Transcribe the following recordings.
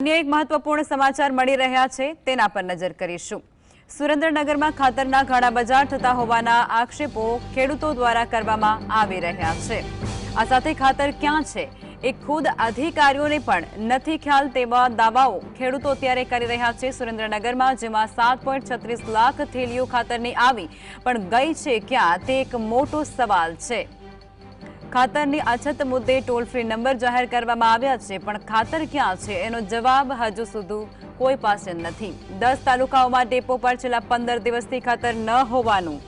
અન્ય એક મહત્વપૂર્ણ સમાચાર મળી રહ્યા છે, તેના પર નજર કરીશું. સુરેન્દ્રનગરમાં ખાતરના ઘણા બજાર થતા હોવાના આક્ષેપો ખેડૂતો દ્વારા કરવામાં આવી રહ્યા છે. આ સાથે ખાતર ક્યાં છે? એ ખુદ અધિકારીઓને પણ નથી ખ્યાલ તેવા દાવાઓ ખેડૂતો અત્યારે કરી રહ્યા છે સુરેન્દ્રનગરમાં, જેમાં સાત પોઈન્ટ છત્રીસ લાખ થેલીઓ ખાતરની આવી, પણ ગઈ છે ક્યાં? તે એક મોટો સવાલ છે. ખાતરની અછત મુદ્દે ટોલ ફ્રી નંબર જાહેર કરવામાં આવ્યા છે, પણ ખાતર ક્યાં છે? એનો જવાબ હજુ સુધી કોઈ પાસે નથી. દસ તાલુકાઓમાં ડેપો પર છેલ્લા પંદર દિવસથી ખાતર ન હોવાનું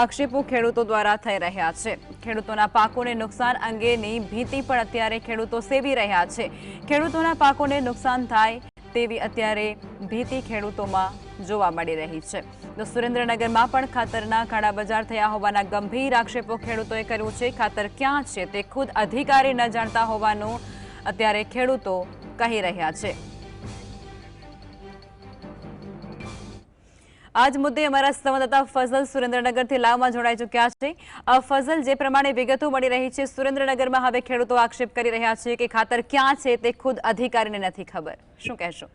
આક્ષેપો ખેડૂતો દ્વારા થઈ રહ્યા છે. ખેડૂતોના પાકોને નુકસાન અંગેની ભીતિ પણ અત્યારે ખેડૂતો સેવી રહ્યા છે. ખેડૂતોના પાકોને નુકસાન થાય તેવી અત્યારે ભીતિ ખેડૂતોમાં જોવા મળી રહી છે. તો સુરેન્દ્રનગરમાં પણ ખાતરના કાળા બજાર થયા હોવાના ગંભીર આક્ષેપો ખેડૂતોએ કર્યું છે. ખાતર ક્યાં છે તે ખુદ અધિકારી ન જાણતા હોવાનું અત્યારે ખેડૂતો કહી રહ્યા છે. આજ મુદ્દે અમારા સંવાદદાતા ફઝલ સુરેન્દ્રનગરથી લાવમાં જોડાઈ ચૂક્યા છે. ફઝલ, જે પ્રમાણે વિગતો મળી રહી છે, સુરેન્દ્રનગરમાં હવે ખેડૂતો આક્ષેપ કરી રહ્યા છે કે ખાતર ક્યાં છે તે ખુદ અધિકારીને નથી ખબર. શું કહેશો?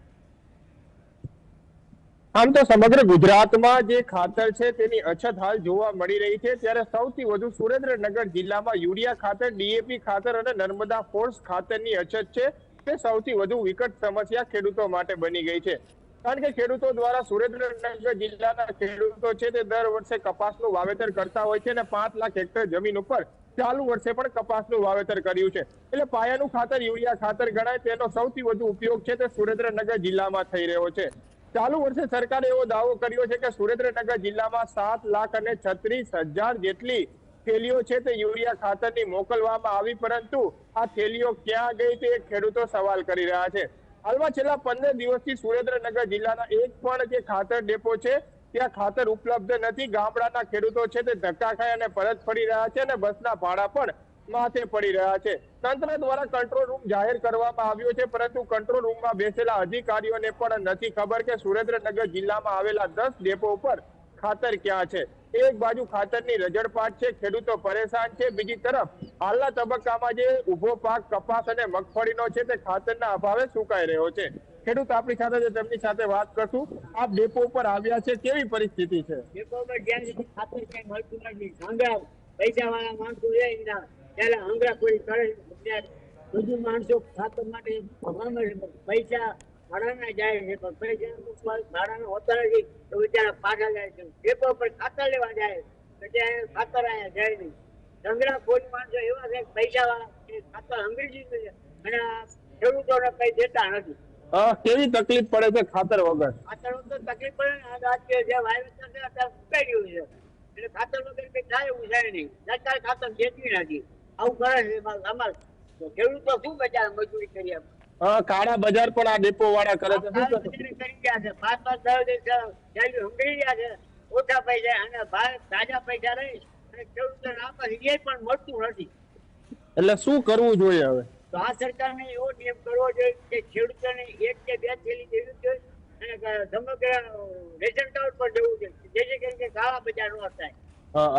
આમ તો સમગ્ર ગુજરાતમાં જે ખાતર છે તેની અછત હાલ જોવા મળી રહી છે. ત્યારે સૌથી વધુ સુરેન્દ્રનગર જિલ્લામાં યુરિયા ખાતર ડીએપી ખાતર અને નર્મદા ફોર્સ ખાતરની અછત છે. તે સૌથી વધુ વિકટ સમસ્યા ખેડૂતો માટે બની ગઈ છે. કારણ કે ખેડૂતો દ્વારા સુરેન્દ્રનગર જિલ્લાના ખેડૂતો છે તે દર વર્ષે કપાસનું વાવેતર કરતા હોય છે અને પાંચ લાખ હેક્ટર જમીન ઉપર ચાલુ વર્ષે પણ કપાસનું વાવેતર કર્યું છે. એટલે પાયાનું ખાતર, યુરિયા ખાતર ગણાય તેનો સૌથી વધુ ઉપયોગ છે તે સુરેન્દ્રનગર જિલ્લામાં થઈ રહ્યો છે. ચાલુ વર્ષે સરકારે એવો દાવો કર્યો છે કે સુરેન્દ્રનગર જિલ્લામાં સાત લાખ અને છત્રીસ હજાર જેટલી થેલીઓ છે તે યુરિયા ખાતરની મોકલવામાં આવી, પરંતુ આ થેલીઓ ક્યાં ગઈ તે ખેડૂતો સવાલ કરી રહ્યા છે. હાલમાં છેલ્લા પંદર દિવસથી સુરેન્દ્રનગર જિલ્લાના એક પણ જે ખાતર ડેપો છે, ત્યાં ખાતર ઉપલબ્ધ નથી. ગામડાના ખેડૂતો છે તે ધક્કા ખાઈ અને પરત ફરી રહ્યા છે અને બસના ભાડા પણ માથે પડી રહ્યા છે. તંત્ર દ્વારા કંટ્રોલ રૂમ જાહેર કરવામાં આવ્યો છે, પરંતુ કંટ્રોલ રૂમમાં બેસેલા અધિકારીઓને પણ નથી ખબર કે સુરેન્દ્રનગર જિલ્લામાં આવેલા દસ ડેપો ઉપર ખાતર ક્યાં છે? એક બાજુ ખાતરની રજડપાટ છે, ખેડૂતો પરેશાન છે, બીજી તરફ હાલના તબક્કામાં જે ઊભો પાક, કપાસ અને મગફળીનો છે તે ખાતરના અભાવે સુકાઈ રહ્યો છે. ખેડૂત આપણી સાથે છે, તેમની સાથે વાત કરશું. આપ ડેપો ઉપર આવ્યા છે, કેવી પરિસ્થિતિ છે? ડેપો પર જ્યાં સુધી ખાતર ક્યાંય મળતું નથી હંગરા પૈસા વાળા માણસો છે એના ત્યારે હંગરા કોઈ કરે બધું માણસો ખાતર માટે પૈસા ભાડાના જાય છે પણ પૈસા ભાડાના હોતા નથી તો બિચારા પાછા જાય છે. ડેપો પર ખાતર લેવા જાય તો ત્યાં ખાતર અહીંયા જાય નહીં. હંગરા કોઈ માણસો એવા છે પૈસા વાળા ખાતર અંગ્રેજી છે અને ખેડૂતોને કઈ દેતા નથી. કેવી તકલીફ પડે છે ખાતર વગર? ખાતર તો તકલીફ પડે ને આજ કે જે વાવેતર છે અત્યારે સુકાઈ ગયું છે. એટલે ખાતર વગર કઈ થાય એવું છે નહીં. સરકાર ખાતર દેતી નથી. આવું કરે છે અમારે તો ખેડૂતો શું બચારા મજૂરી કરી આપે? કાળા બજાર પણ આ ડેપો વાળા કરે છે. શું કરી ગયા છે. પાંચ પાંચ દસ હંગરી ગયા છે. ઓછા પૈસા અને તાજા પૈસા રહી અને ખેડૂતોને આપે એ પણ મળતું નથી. એટલે શું કરવું જોઈએ હવે? તો આ સરકારને એવો નિયમ કરવો જોઈએ કે ખેડૂતોને એક કે બે થેલી દેવી જોઈએ અને સમગ્ર રેશન કાર્ડ પર દેવું જોઈએ જેથી કરીને કાળા બજાર ન થાય.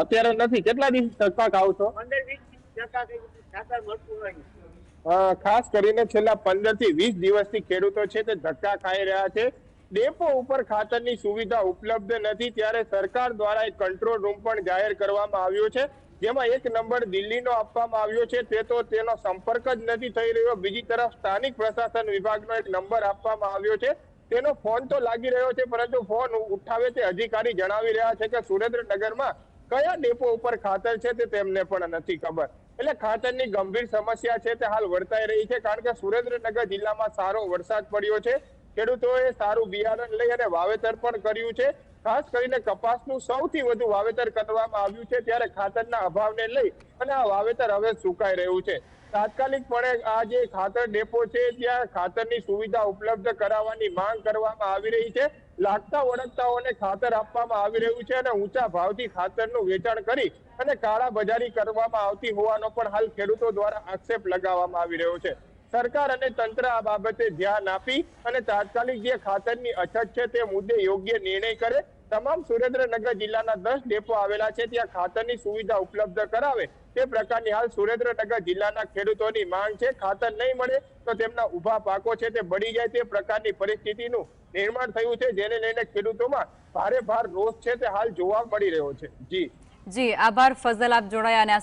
અત્યારે નથી. કેટલા દિવસ ટકા આવશો? પંદર વીસ ટકા ખાતર મળતું નથી ખાસ કરીને છેલ્લા પંદરથી વીસ દિવસથી ખેડૂતો છે તે ધક્કા ખાઈ રહ્યા છે. ડેપો ઉપર ખાતરની સુવિધા ઉપલબ્ધ નથી ત્યારે સરકાર દ્વારા એક કંટ્રોલ રૂમ પણ જાહેર કરવામાં આવ્યો છે. જેમાં એક નંબર દિલ્હીનો આપવામાં આવ્યો છે. તે તો તેનો સંપર્ક જ નથી થઈ રહ્યો. બીજી તરફ સ્થાનિક પ્રશાસન વિભાગનો એક નંબર આપવામાં આવ્યો છે. તેનો ફોન તો લાગી રહ્યો છે, પરંતુ ફોન ઉઠાવે તે અધિકારી જણાવી રહ્યા છે કે સુરેન્દ્રનગરમાં કયા ડેપો ઉપર ખાતર છે તે તેમને પણ નથી ખબર. એટલે ખાતરની ગંભીર સમસ્યા છે તે હાલ વર્તાઈ રહી છે, કારણ કે સુરેન્દ્રનગર જિલ્લામાં સારો વરસાદ પડ્યો છે. ખેડૂતોએ સારું બિયારણ લઈ અને વાવેતર પણ કર્યું છે. ખાસ કરીને કપાસનું સૌથી વધુ વાવેતર કરવામાં આવ્યું છે, ત્યારે ખાતરના અભાવને લઈ અને આ વાવેતર હવે સુકાઈ રહ્યું છે. તાત્કાલિકપણે આ જે ખાતર ડેપો છે, ત્યાં ખાતરની સુવિધા ઉપલબ્ધ કરાવવાની માંગ કરવામાં આવી રહી છે. લાગતા વળગતાઓને ખાતર આપવામાં આવી રહ્યું છે અને ઊંચા ભાવથી ખાતરનું વેચાણ કરી અને કાળા બજારી કરવામાં આવતી હોવાનો પણ હાલ ખેડૂતો દ્વારા આક્ષેપ લગાવવામાં આવી રહ્યો છે. સરકાર અને તંત્ર આ બાબતે ધ્યાન આપી અને તાત્કાલિક જે ખાતરની અછત છે તે મુદ્દે યોગ્ય નિર્ણય કરે. તમામ સુરેન્દ્રનગર જિલ્લાના દસ ડેપો આવેલા છે ત્યાં ખાતરની સુવિધા ઉપલબ્ધ કરાવે. તે પ્રકારની હાલ સુરેન્દ્રનગર જિલ્લાના ખેડૂતોની માંગ છે. ખાતર નહીં મળે તો તેમના ઊભા પાકો છે તે બળી જાય તે પ્રકારની પરિસ્થિતિનું નિર્માણ થયું છે. જેને લઈને ખેડૂતોમાં ભારે ભાર રોષ છે તે હાલ જોવા મળી રહ્યો છે. જી. જી આભાર. ફઝલ આપ જોડાયા અને આ